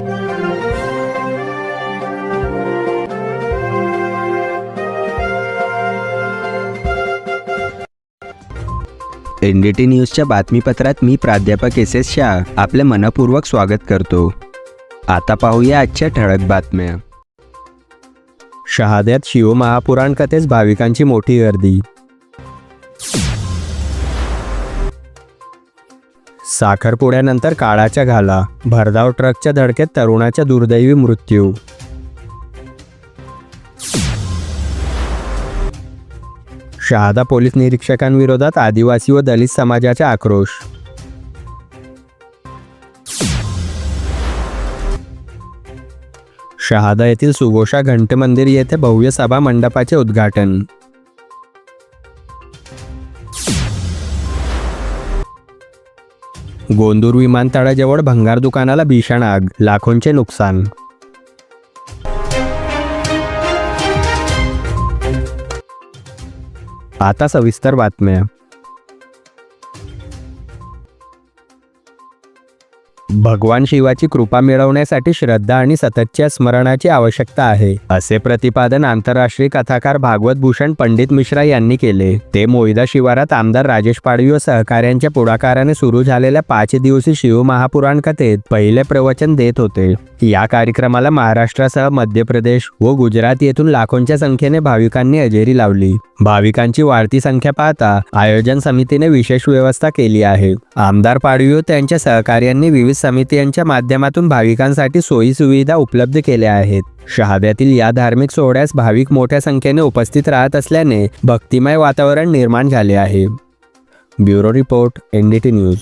N D T न्यूजच्या बातमीपत्रात मी प्राध्यापक S S Shah आपले मनपूर्वक स्वागत करतो. आता पाहूया आजच्या ठळक बातम्या. शहाद्यात शिवमहापुराण कथेस भाविकांची मोठी गर्दी. साखरपुड्यानंतर काळाच्या घाला. भरधाव ट्रकच्या धडकेत तरुणाच्या दुर्दैवी मृत्यू. शहादा पोलीस निरीक्षकांविरोधात आदिवासी व दलित समाजाचा आक्रोश. शहादा येथील सुगोषा घंट मंदिर येथे भव्य सभा मंडपाचे उद्घाटन. गोंदूर विमानतळाजवळ भंगार दुकानाला भीषण आग लाखोंचे नुकसान. आता सविस्तर बातम्या. भगवान शिवाची कृपा मिळवण्यासाठी श्रद्धा आणि सततच्या स्मरणाची आवश्यकता आहे असे प्रतिपादन आंतरराष्ट्रीय कथाकार भागवत भूषण पंडित मिश्रा यांनी केले. ते मोहिदा शिवारात आमदार राजेश पाडवी व सहकाऱ्यांच्या पुढाकाराने सुरू झालेल्या पाच दिवसीय शिव महापुराण कथेत पहिले प्रवचन देत होते. या कार्यक्रमाला महाराष्ट्रासह मध्य प्रदेश व गुजरात येथून लाखोंच्या संख्येने भाविकांनी हजेरी लावली. भाविकांची वाढती संख्या पाहता आयोजन समितीने विशेष व्यवस्था केली आहे. आमदार पाडवी त्यांच्या सहकार्यांनी विविध समित्यांच्या माध्यमातून भाविकांसाठी सोयी सुविधा उपलब्ध केल्या आहेत. शहाद्यातील या धार्मिक सोहळ्यास भाविक मोठ्या संख्येने उपस्थित राहत असल्याने भक्तिमय वातावरण निर्माण झाले आहे. Bureau report NDT news.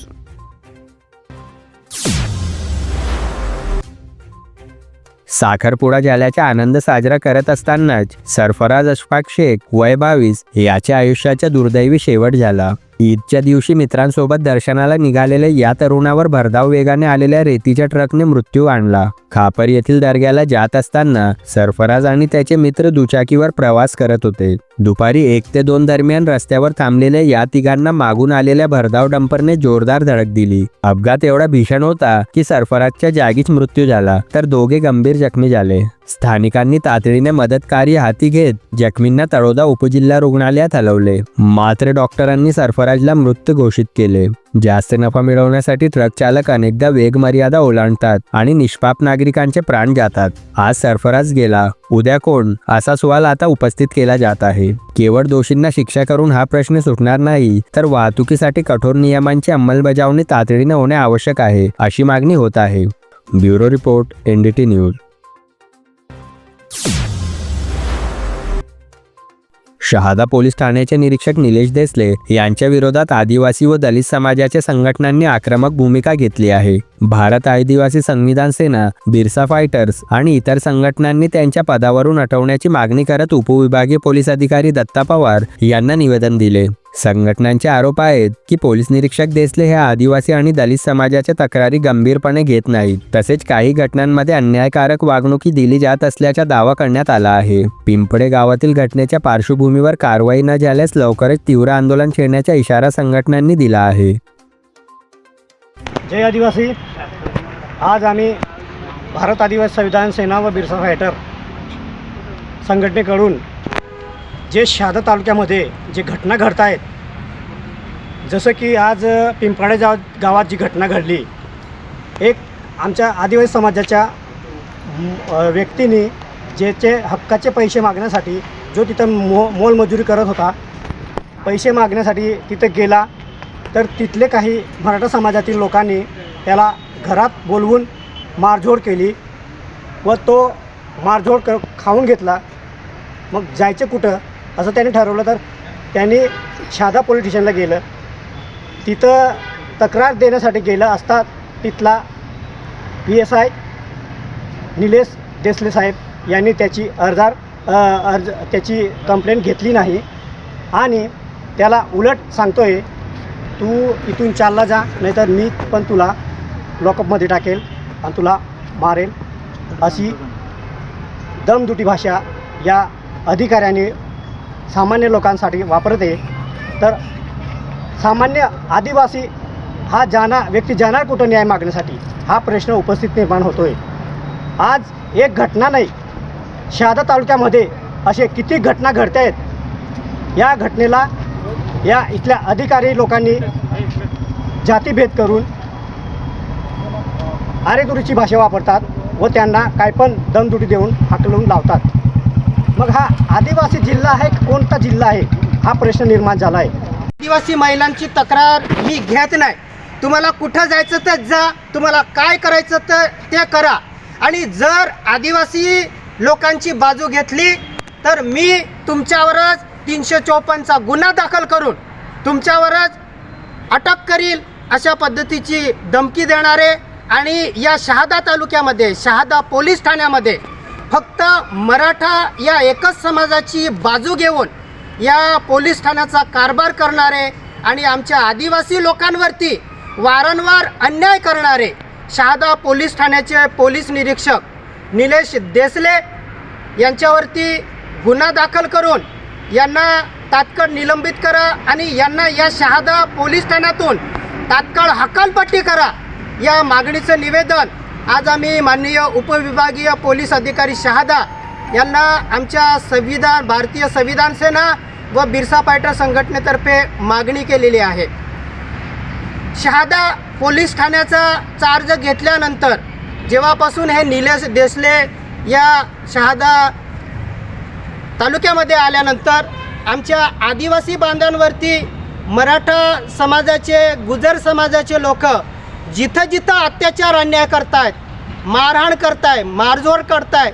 साखरपुडा झाल्याचा आनंद साजरा करत असतानाच सरफराज अशफाक शेख वय बावीस याच्या आयुष्याचा दुर्दैवी शेवट झाला. ईदच्या दिवशी मित्रांसोबत दर्शनाला निघालेल्या या तरुणावर भरधाव वेगाने आलेल्या रेतीच्या ट्रकने मृत्यू आणला. खापर येथील दर्ग्याला जात असताना सरफराज आणि त्याचे मित्र दुचाकीवर प्रवास करत होते. दुपारी एक ते दोन दरम्यान रस्त्यावर थांबलेल्या या तिघांना मागून आलेल्या भरधाव डंपरने जोरदार धडक दिली. अपघात एवढा भीषण होता की सरफराजच्या जागीच मृत्यू झाला तर दोघे गंभीर जखमी झाले. स्थानिकांनी तातडीने मदत कार्य हाती घेत जखमींना तळोदा उपजिल्हा रुग्णालयात हलवले. मात्र डॉक्टरांनी सरफराजला मृत घोषित केले. जास्त नफा मिळवण्यासाठी ट्रक चालक अनेकदा वेग मर्यादा ओलांडतात आणि निष्पाप नागरिकांचे प्राण जातात. आज सरफराज गेला. उद्या कोण? असा सवाल आता उपस्थित केला जात आहे. केवळ दोषींना शिक्षा करून हा प्रश्न सुटणार नाही तर वाहतुकीसाठी कठोर नियमांची अंमलबजावणी तातडीने होणे आवश्यक आहे अशी मागणी होत आहे. Bureau report NDT news. Shahada police ठाण्याचे निरीक्षक निलेश देसले यांच्या विरोधात आदिवासी व दलित समाजाच्या संघटनांनी आक्रमक भूमिका घेतली आहे. भारत आदिवासी संविधान सेना बिरसा फायटर्स आणि इतर संघटनांनी त्यांच्या पदावरून हटवण्याची मागणी करत उपविभागीय पोलीस अधिकारी दत्ता पवार यांना निवेदन दिले. संघटनांचे आरोप आहेत की पोलीस निरीक्षक देसले हे आदिवासी आणि दलित समाजाच्या तक्रारी गंभीरपणे घेत नाहीत. तसेच काही घटनांमध्ये अन्यायकारक वागणुकी दिली जात असल्याचा दावा करण्यात आला आहे. पिंपळे गावातील घटनेच्या पार्श्वभूमीवर कारवाई न झाल्यास लवकरच तीव्र आंदोलन छेडण्याचा इशारा संघटनांनी दिला आहे. जय आदिवासी. आज आम्ही भारत आदिवासी संविधान सेना व बिरसा फायटर संघटनेकडून जे शहादा तालुक्यामध्ये जे घटना घडत आहेत जसं की आज पिंपळे जा गावात जी घटना घडली एक आमच्या आदिवासी समाजाच्या व्यक्तीने ज्याचे हक्काचे पैसे मागण्यासाठी जो तिथं मो मोलमजुरी करत होता पैसे मागण्यासाठी तिथं गेला तर तिथले काही मराठा समाजातील लोकांनी त्याला घरात बोलवून मारझोड केली व तो मारझोड क खाऊन घेतला. मग जायचं कुठं? असं त्याने ठरवलं तर त्याने शहादा पोलीस स्टेशनला गेलं. तिथं तक्रार देण्यासाठी गेलं असता तिथला P S I Nilesh Desale साहेब यांनी त्याची अर्जार अर्ज त्याची कंप्लेंट घेतली नाही. आणि त्याला उलट सांगतोय तू इथून चालला जा नाहीतर मी पण तुला लॉकअपमध्ये टाकेल आणि तुला मारेल. अशी दमदुटी भाषा या अधिकाऱ्याने सामान्य लोकांसाठी वापरते तर सामान्य आदिवासी हा जाणार व्यक्ती जाणार कुठं न्याय मागण्यासाठी? हा प्रश्न उपस्थित निर्माण होतोय. आज एक घटना नाही शहादा तालुक्यामध्ये असे किती घटना घडत आहेत? या घटनेला या इथल्या अधिकारी लोकांनी जातीभेद करून आरेदुरीची भाषा वापरतात व त्यांना काय पण दमदुटी देऊन हाकलून लावतात. मग हा आदिवासी जिल्हा आहे कोणता जिल्हा आहे? हा प्रश्न निर्माण झाला आहे. आदिवासी महिलांची तक्रार ही घेत नाही. तुम्हाला कुठं जायचं तर जा तुम्हाला काय करायचं तर ते करा. आणि जर आदिवासी लोकांची बाजू घेतली तर मी तुमच्यावरच तीनशे चौपन्नचा गुन्हा दाखल करून तुमच्यावरच अटक करील अशा पद्धतीची धमकी देणारे आणि या शहादा तालुक्यामध्ये शहादा पोलीस ठाण्यामध्ये फक्त मराठा या एकच समाजाची बाजू घेऊन या पोलीस ठाण्याचा कारभार करणारे आणि आमच्या आदिवासी लोकांवरती वारंवार अन्याय करणारे शहादा पोलीस ठाण्याचे पोलीस निरीक्षक निलेश देसले यांच्यावरती गुन्हा दाखल करून यांना तात्काळ निलंबित करा आणि यांना या शहादा पोलीस ठाण्यातून तात्काळ हकालपट्टी करा या मागणीचं निवेदन आज आम्ही माननीय उपविभागीय पोलीस अधिकारी शहादा यांना आमच्या संविधान भारतीय संविधान सेना व बिरसा पायटर संघटनेतर्फे मागणी केलेली आहे. शहादा पोलीस ठाण्याचा चार्ज घेतल्यानंतर जेव्हापासून हे निलेश देसले या शहादा तालुक्यामध्ये आल्यानंतर आमच्या आदिवासी बांधांवरती मराठा समाजाचे गुजर समाजाचे लोक जिथं जिथं अत्याचार अन्याय करतायत मारहाण करताय मारझोड करताय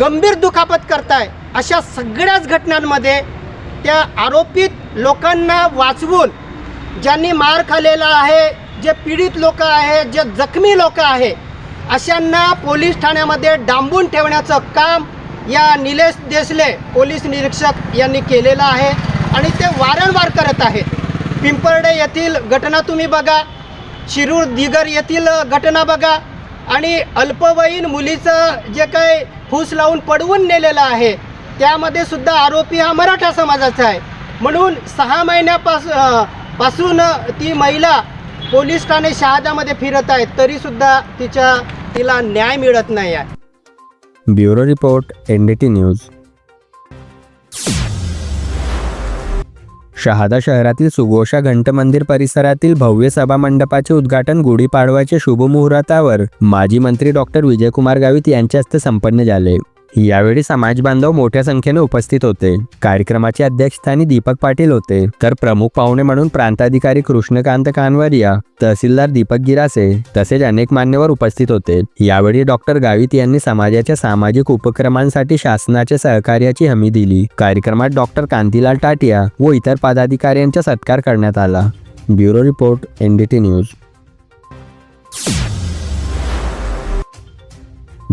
गंभीर दुखापत करताय अशा सगळ्याच घटनांमध्ये त्या आरोपित लोकांना वाचवून ज्यांनी मार खाल्लेला आहे जे पीडित लोक आहे जे जखमी लोक आहे अशांना पोलीस ठाण्यामध्ये डांबून ठेवण्याचं काम या निलेश देसले पोलीस निरीक्षक यांनी केलेलं आहे आणि ते वारंवार करत आहेत. पिंपर्डे येथील घटना तुम्ही बघा. शिरूर दिगर येथील घटना बघा. आणि अल्पवयीन मुलीचं जे काही फूस लावून पडवून नेलेलं आहे त्यामध्ये सुद्धा आरोपी हा मराठा समाजाचा आहे. म्हणून सहा महिन्यापासपासून ती महिला पोलीस ठाणे शहादामध्ये फिरत आहे तरीसुद्धा तिच्या तिला न्याय मिळत नाही आहे. Bureau report N D T news. Shahada शहरातील सुगोषा घंट मंदिर परिसरातील भव्य सभा मंडपाचे उद्घाटन गुढीपाडव्याच्या शुभमुहूर्तावर माजी मंत्री डॉक्टर विजयकुमार गावित यांच्या हस्ते संपन्न झाले. यावेळी समाज बांधव मोठ्या संख्येने उपस्थित होते. कार्यक्रमाचे अध्यक्षस्थानी दीपक पाटील होते. तर प्रमुख पाहुणे म्हणून प्रांताधिकारी कृष्णकांत कानवरिया तहसीलदार दीपक गिरासे तसेच अनेक मान्यवर उपस्थित होते. यावेळी डॉक्टर गावित यांनी समाजाच्या सामाजिक उपक्रमांसाठी शासनाच्या सहकार्याची हमी दिली. कार्यक्रमात डॉक्टर कांतीलाल टाटिया व इतर पदाधिकाऱ्यांचा सत्कार करण्यात आला. Bureau report NDT news.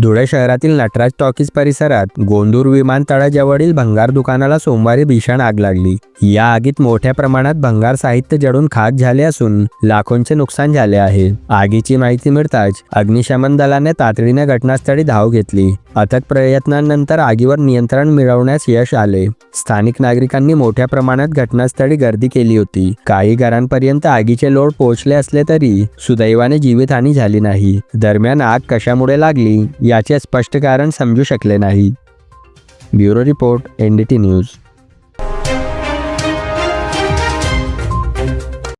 Dhule शहरातील नटराज टॉकीज परिसरात गोंदूर विमानतळाजवळील भंगार दुकानाला सोमवारी भीषण आग लागली. या आगीत मोठ्या प्रमाणात भंगार साहित्य जडून खाक झाले असून लाखोंचे नुकसान झाले आहे. आगीची माहिती मिळताच अग्निशमन दलाने तातडीने घटनास्थळी धाव घेतली. अथक प्रयत्नांनंतर आगीवर नियंत्रण मिळवण्यास यश आले. स्थानिक नागरिकांनी मोठ्या प्रमाणात घटनास्थळी गर्दी केली होती. काही घरांपर्यंत आगीचे लोड पोहोचले असले तरी सुदैवाने जीवितहानी झाली नाही. दरम्यान आग कशामुळे लागली याचे स्पष्ट कारण समजू शकले नाही. Bureau report NDT news.